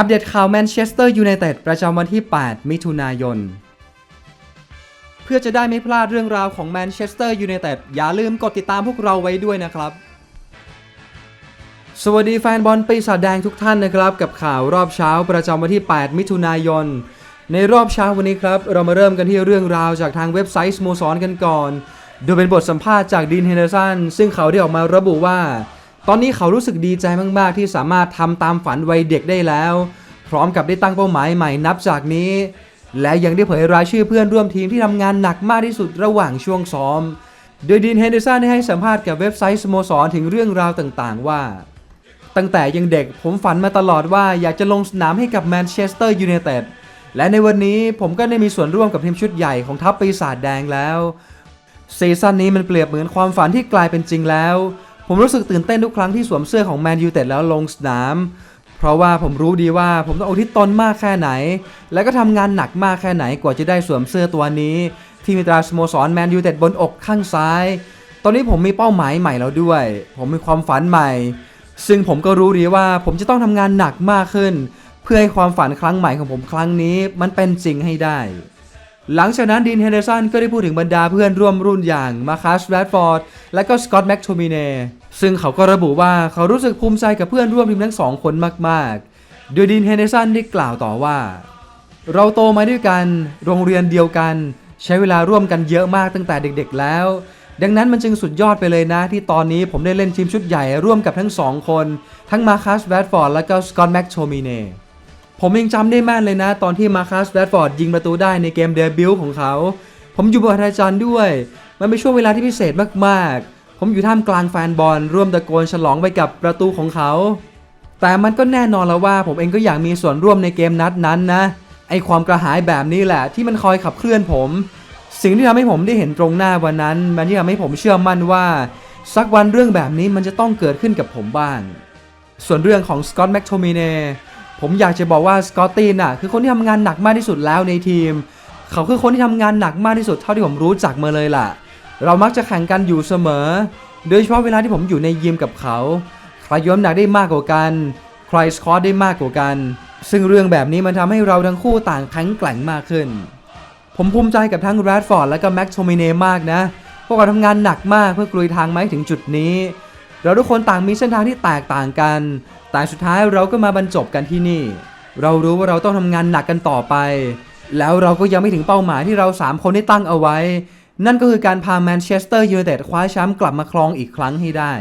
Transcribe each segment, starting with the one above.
อัปเดตข่าวแมนเชสเตอร์ยูไนเต็ดประจำวันที่ 8 มิถุนายน เพื่อจะได้ไม่พลาดเรื่องราวของแมนเชสเตอร์ยูไนเต็ดอย่าลืมกดติดตามพวกเราไว้ด้วยนะครับ สวัสดีแฟนบอลปีศาจแดงทุกท่านนะครับ กับข่าวรอบเช้าประจำวันที่ 8 มิถุนายน ในรอบเช้าวันนี้ครับ เรามาเริ่มกันที่เรื่องราวจากทางเว็บไซต์สโมสรกันก่อน โดยเป็นบทสัมภาษณ์จากดีนเฮนเดอร์สันซึ่งเขาได้ออกมาระบุว่า ตอนนี้เขารู้สึกดีใจมากๆ ที่สามารถทำตามฝันวัยเด็กได้แล้ว พร้อมกับได้ตั้งเป้าหมายใหม่นับจากนี้ และยังได้เผยรายชื่อเพื่อนร่วมทีมที่ทำงานหนักมากที่สุดระหว่างช่วงซ้อม โดยดีนเฮนเดอร์สันได้ให้สัมภาษณ์กับเว็บไซต์สโมสรถึงเรื่องราวต่างๆ ว่า ตั้งแต่ยังเด็กผมฝันมาตลอดว่าอยากจะลงสนามให้กับแมนเชสเตอร์ยูไนเต็ดและในวันนี้ผมก็ได้มีส่วนร่วมกับทีมชุดใหญ่ของทัพปีศาจแดงแล้วซีซั่นนี้มันเปรียบเหมือนความฝันที่กลายเป็นจริงแล้ว ผมรู้สึกตื่นเต้นทุกครั้งที่สวมเสื้อของแมนยูเต็ดแล้วลงสนาม เพราะว่าผมรู้ดีว่าผมต้องอาที่ตนมากแค่ไหน และก็ทำงานหนักมากแค่ไหนกว่าจะได้สวมเสื้อตัวนี้ ที่มีตราสโมสรแมนยูเต็ดบนอกข้างซ้าย ตอนนี้ผมมีเป้าหมายใหม่แล้วด้วย ผมมีความฝันใหม่ ซึ่งผมก็รู้ดีว่าผมจะต้องทำงานหนักมากขึ้น เพื่อให้ความฝันครั้งใหม่ของผมครั้งนี้ มันเป็นจริงให้ได้ หลังจากนั้นดีนเฮนเดอร์สันก็ได้พูดถึงบรรดาเพื่อนร่วมรุ่นอย่างมาคัสแรดฟอร์ดและก็สกอตแม็กโทมิเนซึ่งเขาก็ระบุว่าเขารู้สึกภูมิใจกับเพื่อนร่วมทีมทั้งสองคนมากๆ โดยดีนเฮนเดอร์สันได้กล่าวต่อว่า เราโตมาด้วยกัน โรงเรียนเดียวกัน ใช้เวลาร่วมกันเยอะมากตั้งแต่เด็กๆแล้ว ดังนั้นมันจึงสุดยอดไปเลยนะ ที่ตอนนี้ผมได้เล่นทีมชุดใหญ่ร่วมกับทั้งสองคน ทั้งมาคัสแรดฟอร์ดและก็สกอตแม็กโทมิเน ผมยังจำได้แม่นเลยนะ ตอนที่มาคัสแรดฟอร์ดยิงประตูได้ในเกมเดบิวต์ของเขา ผมอยู่บนอาจารย์ด้วย มันเป็นช่วงเวลาที่พิเศษมากๆ ผมอยู่ท่ามกลางแฟนบอลร่วมตะโกนฉลองไปกับประตูของเขา แต่มันก็แน่นอนแล้วว่าผมเองก็อยากมีส่วนร่วมในเกมนัดนั้นนะ ไอความกระหายแบบนี้แหละ ที่มันคอยขับเคลื่อนผม สิ่งที่ทำให้ผมได้เห็นตรงหน้าวันนั้น มันที่ทำให้ผมเชื่อมั่นว่า สักวันเรื่องแบบนี้มันจะต้องเกิดขึ้นกับผมบ้าง ส่วนเรื่องของสกอตแม็กโทมิเน ผมอยากจะบอกว่าสกอตตีนอะคือคนที่ทำงานหนักมากที่สุดแล้วในทีม เขาคือคนที่ทำงานหนักมากที่สุดเท่าที่ผมรู้จักมาเลยล่ะ เรามักจะแข่งกันอยู่เสมอ โดยเฉพาะเวลาที่ผมอยู่ในยิมกับเขา ใครย้อมหนักได้มากกว่ากัน ใครสกอตได้มากกว่ากัน ซึ่งเรื่องแบบนี้มันทำให้เราทั้งคู่ต่างแข็งแกร่งมากขึ้น ผมภูมิใจกับทั้งแรดฟอร์ดและก็แม็กโทมิเนมากนะ พวกเราทำงานหนักมากเพื่อกลุยทางมาให้ถึงจุดนี้ เราทุกคนต่างมีเส้นทางที่แตกต่างกัน แต่สุดท้ายเราก็มาบรรจบกันที่นี่ เรารู้ว่าเราต้องทำงานหนักกันต่อไป แล้วเราก็ยังไม่ถึงเป้าหมายที่เรา 3 คนได้ตั้งเอาไว้ นั่นก็คือการพาแมนเชสเตอร์ยูไนเต็ดคว้าแชมป์กลับมาครองอีกครั้งให้ได้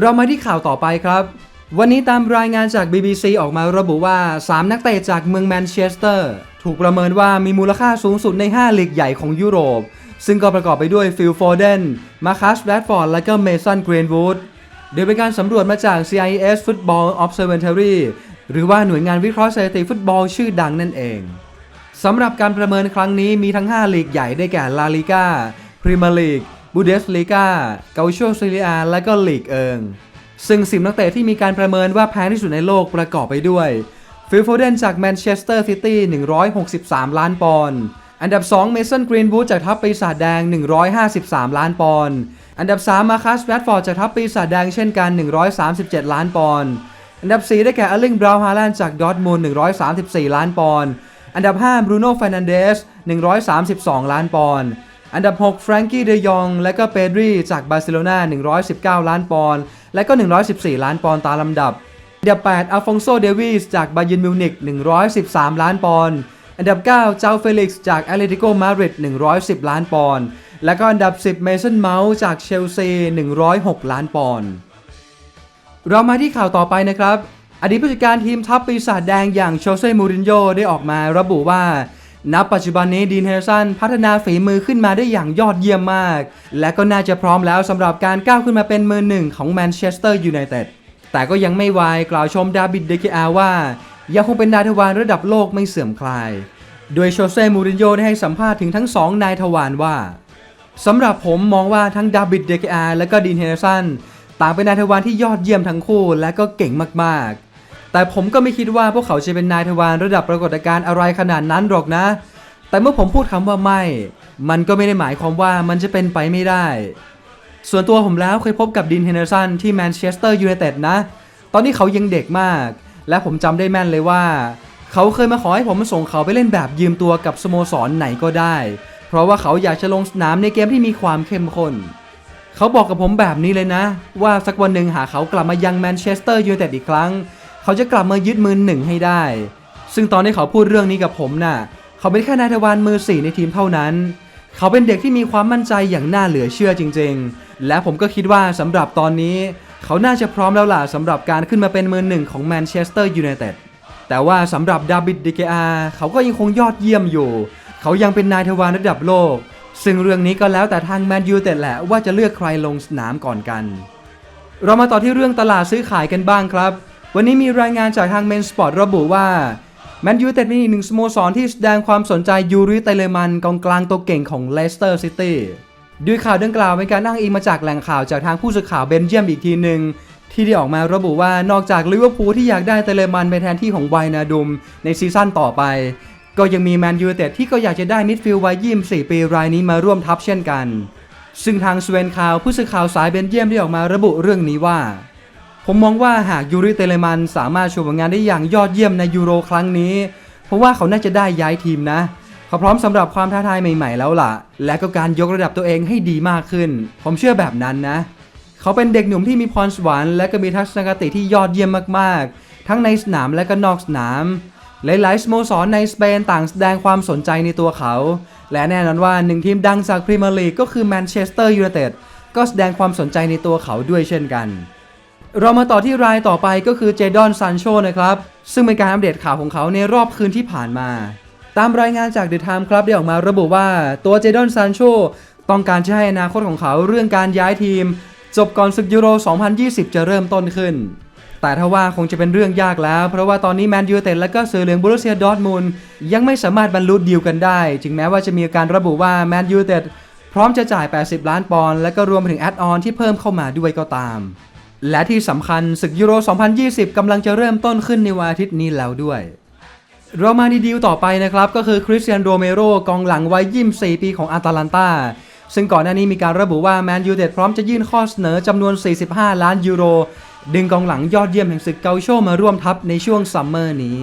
เรามาที่ข่าวต่อไปครับ วันนี้ตามรายงานจาก BBC ออกมาระบุว่า 3 นักเตะจากเมืองแมนเชสเตอร์ถูกประเมินว่ามีมูลค่าสูงสุดใน 5 ลีกใหญ่ของยุโรป ซึ่งก็ประกอบไปด้วยฟิลโฟเดน มาคัสแรดฟอร์ด และก็เมสันเกรนวูด โดยเป็นการสำรวจมาจาก CIS Football Observatory หรือว่าหน่วยงานวิเคราะห์สถิติฟุตบอลชื่อดังนั่นเองสำหรับการประเมินครั้งนี้มีทั้ง 5 ลีกใหญ่ได้แก่ลาลิก้าพรีเมียร์ลีกบูเดสลีกาเกาโชซีเรียและก็ลีกเอิง ซึ่งสิบนักเตะที่มีการประเมินว่าแพงที่สุดในโลกประกอบไปด้วยฟิลโฟเดนจากแมนเชสเตอร์ซิตี้163 ล้านปอนด์ อันดับ 2 เมสันกรีนวูดจากทัพปีศาจแดง 153 ล้านปอนด์ อันดับ 3 มาคัสแรดฟอร์ดจากทัพปีศาจแดงเช่นกัน 137 ล้านปอนด์ อันดับ 4 ได้แก่อลิงบราวฮาแลนด์จากดอร์ทมูล134 ล้านปอนด์ อันดับ 5 บรูโน่ฟ r นันเดส 132 ล้านปอนด์ อันดับ 6 แฟรงกี้เดยอง และก็เปดรีจากบาร์เซโลนา119 ล้านปอนด์ และก็ 114 ล้านปอนด์ตามลำดับ อันดับ 8 อัลฟองโซ เดวิสจากบายินมิวนิก113 ล้านปอนด์ อันดับ 9 เจ้าเฟลิกซ์จากแอตเลติโกมาดริด110 ล้านปอนด์ และก็อันดับ 10 เมสันเมาส์จากเชลซี 106 ล้านปอนด์ เรามาที่ข่าวต่อไปนะครับ อดีตผู้จัดการทีมทัพปีศาจแดงอย่างโชเซ่มูรินโญ่ได้ออกมาระบุว่าณปัจจุบันนี้ดีนเฮร์สันพัฒนาฝีมือขึ้นมาได้อย่างยอดเยี่ยมมาก และก็น่าจะพร้อมแล้วสำหรับการก้าวขึ้นมาเป็นมือหนึ่งของแมนเชสเตอร์ยูไนเต็ดแต่ก็ยังไม่วายกล่าวชมดาบิดเดเคอาว่า ยังคงเป็นนายทวารระดับโลกไม่เสื่อมคลาย โดยโชเซ่มูรินโญ่ได้ให้สัมภาษณ์ถึงทั้งสองนายทวารว่าสำหรับผมมองว่าทั้งดาบิดเดกอาและก็ดีนเฮเนสันต่างเป็นนายทวารที่ยอดเยี่ยมทั้งคู่และก็เก่งมากๆ แต่ผมก็ไม่คิดว่าพวกเขาจะเป็นนายทวารระดับปรากฏการณ์อะไรขนาดนั้นหรอกนะ แต่เมื่อผมพูดคำว่าไม่ มันก็ไม่ได้หมายความว่ามันจะเป็นไปไม่ได้ ส่วนตัวผมแล้วเคยพบกับดินเฮนเดอร์สันที่แมนเชสเตอร์ยูไนเต็ดนะ ตอนนี้เขายังเด็กมาก และผมจำได้แม่นเลยว่า เขาเคยมาขอให้ผมส่งเขาไปเล่นแบบยืมตัวกับสโมสรไหนก็ได้ เพราะว่าเขาอยากจะลงสนามในเกมที่มีความเข้มข้นเขาบอกกับผมแบบนี้เลยนะ ว่าสักวันหนึ่งหากเขากลับมายังแมนเชสเตอร์ยูไนเต็ดอีกครั้ง เขาจะกลับมายึดมือหนึ่งให้ได้ ซึ่งตอนที่เขาพูดเรื่องนี้กับผมน่ะ เขาเป็นแค่นายทวารมือสี่ในทีมเท่านั้น เขาเป็นเด็กที่มีความมั่นใจอย่างน่าเหลือเชื่อจริง ๆ และผมก็คิดว่าสำหรับตอนนี้ เขาน่าจะพร้อมแล้วล่ะสำหรับการขึ้นมาเป็นมือหนึ่งของแมนเชสเตอร์ยูไนเต็ดแต่ว่าสำหรับดาบิดดิเกอาเขาก็ยังคงยอดเยี่ยมอยู่ เขายังเป็นนายทวารระดับโลก ซึ่งเรื่องนี้ก็แล้วแต่ทางแมนยูแต่แหละว่าจะเลือกใครลงสนามก่อนกัน เรามาต่อที่เรื่องตลาดซื้อขายกันบ้างครับ วันนี้มีรายงานจากทางเมนสปอร์ตระบุว่าแมนยูเต็ดเป็นอีกหนึ่งสโมสรที่แสดงความสนใจยูริไตเลมันกองกลางตัวเก่งของเลสเตอร์ซิตี้ ด้วยข่าวดังกล่าวเป็นการอ้างอิงมาจากแหล่งข่าวจากทางผู้สื่อข่าวเบนเยียมอีกทีหนึ่งที่ได้ออกมาระบุว่านอกจากลิเวอร์พูลที่อยากได้ไตเลมันไปแทนที่ของไวนาดุมในซีซั่นต่อไป ก็ยังมีแมนยูเต็ดที่ก็อยากจะได้มิดฟิลด์วัย24ปีรายนี้มาร่วมทัพเช่นกัน ซึ่งทางสเวนคาวผู้สื่อข่าวสายเบนเยียมได้ออกมาระบุเรื่องนี้ว่า ผมมองว่าหากยูริเตเลมันสามารถโชว์ผลงานได้อย่างยอดเยี่ยมในยูโรครั้งนี้ เพราะว่าเขาน่าจะได้ย้ายทีมนะ เขาพร้อมสำหรับความท้าทายใหม่ๆแล้วล่ะ และก็การยกระดับตัวเองให้ดีมากขึ้น ผมเชื่อแบบนั้นนะ เขาเป็นเด็กหนุ่มที่มีพรสวรรค์และก็มีทัศนคติที่ยอดเยี่ยมมากๆ ทั้งในสนามและก็นอกสนาม หลายๆสโมสรในสเปนต่างแสดงความสนใจในตัวเขา และแน่นอนว่าหนึ่งทีมดังจากพรีเมียร์ลีกก็คือแมนเชสเตอร์ยูไนเต็ดก็แสดงความสนใจในตัวเขาด้วยเช่นกันเรามาต่อที่รายต่อไปก็คือเจดอนซานโชนะครับ ซึ่งเป็นการอัปเดตข่าวของเขาในรอบคืนที่ผ่านมา ตามรายงานจากเดอะไทม์ครับได้ออกมาระบุว่าตัวเจดอนซานโชต้องการจะให้อนาคตของเขาเรื่องการย้ายทีม จบก่อนศึกยูโร 2020 จะเริ่มต้นขึ้น แต่ถ้าว่าคงจะเป็นเรื่องยากแล้ว เพราะว่าตอนนี้แมนยูเต็ดและก็เสือเหลืองบรูเซียดอร์ทมุนยังไม่สามารถบรรลุดีลกันได้จึงแม้ว่าจะมีการระบุว่าแมนยูเต็ดพร้อมจะจ่าย 80 ล้านปอนด์และก็รวมไปถึงแอดออนที่เพิ่มเข้ามาด้วยก็ตาม และที่สำคัญศึกยูโร 2020กำลังจะเริ่มต้นขึ้นในวันอาทิตย์นี้แล้วด้วย เรามาดีดีลต่อไปนะครับ ก็คือคริสเตียนโรเมโรกองหลังวัย24 ปีของอาตาลันตาซึ่งก่อนหน้านี้มีการระบุว่าแมนยูเต็ดพร้อมจะยื่นข้อเสนอจำนวน 45 ล้านยูโร ดึงกองหลังยอดเยี่ยมแห่งศึกเกาโชมาร่วมทัพในช่วงซัมเมอร์นี้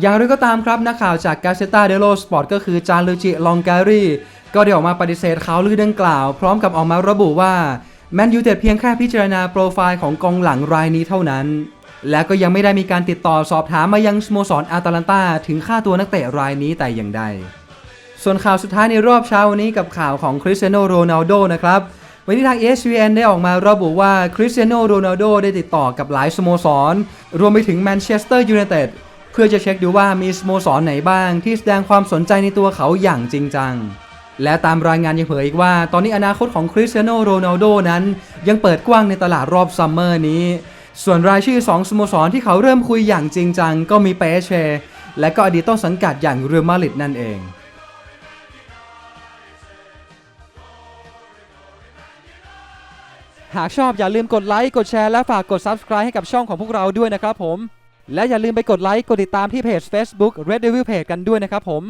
อย่างไรก็ตามครับนักข่าวจากกาเซตาเดโลสปอร์ตก็คือจานลูจิลองการีก็ได้ออกมาปฏิเสธข่าวลือดังกล่าว พร้อมกับออกมาระบุว่าแมนยูเต็ดเพียงแค่พิจารณาโปรไฟล์ของกองหลังรายนี้เท่านั้น และก็ยังไม่ได้มีการติดต่อสอบถามมายังสโมสรอาตาลันตาถึงค่าตัวนักเตะรายนี้แต่อย่างใด ส่วนข่าวสุดท้ายในรอบเช้าวันนี้กับข่าวของคริสเตียโนโรนัลโดนะครับวันนี้ทาง ESPN ได้ออกมาระบุว่าคริสเตียโนโรนัลโดได้ติดต่อกับหลายสโมสร รวมไปถึงแมนเชสเตอร์ยูไนเต็ดเพื่อจะเช็คดูว่ามีสโมสรไหนบ้างที่แสดงความสนใจในตัวเขาอย่างจริงจัง และตามรายงานยังเผยอีกว่า ตอนนี้อนาคตของคริสเตียโนโรนัลโดนั้นยังเปิดกว้างในตลาดรอบซัมเมอร์นี้ ส่วนรายชื่อ 2สโมสรที่เขาเริ่มคุยอย่างจริงจังก็มีเปเชและก็อดีตต้นสังกัดอย่างเรือมาดริดนั่นเองหากชอบอย่าลืมกดไลค์กดแชร์และฝากกด Subscribe ให้กับช่องของพวกเราด้วยนะครับผม และอย่าลืมไปกดไลค์กดติดตามที่เพจ Facebook Red Devil Page กันด้วยนะครับผม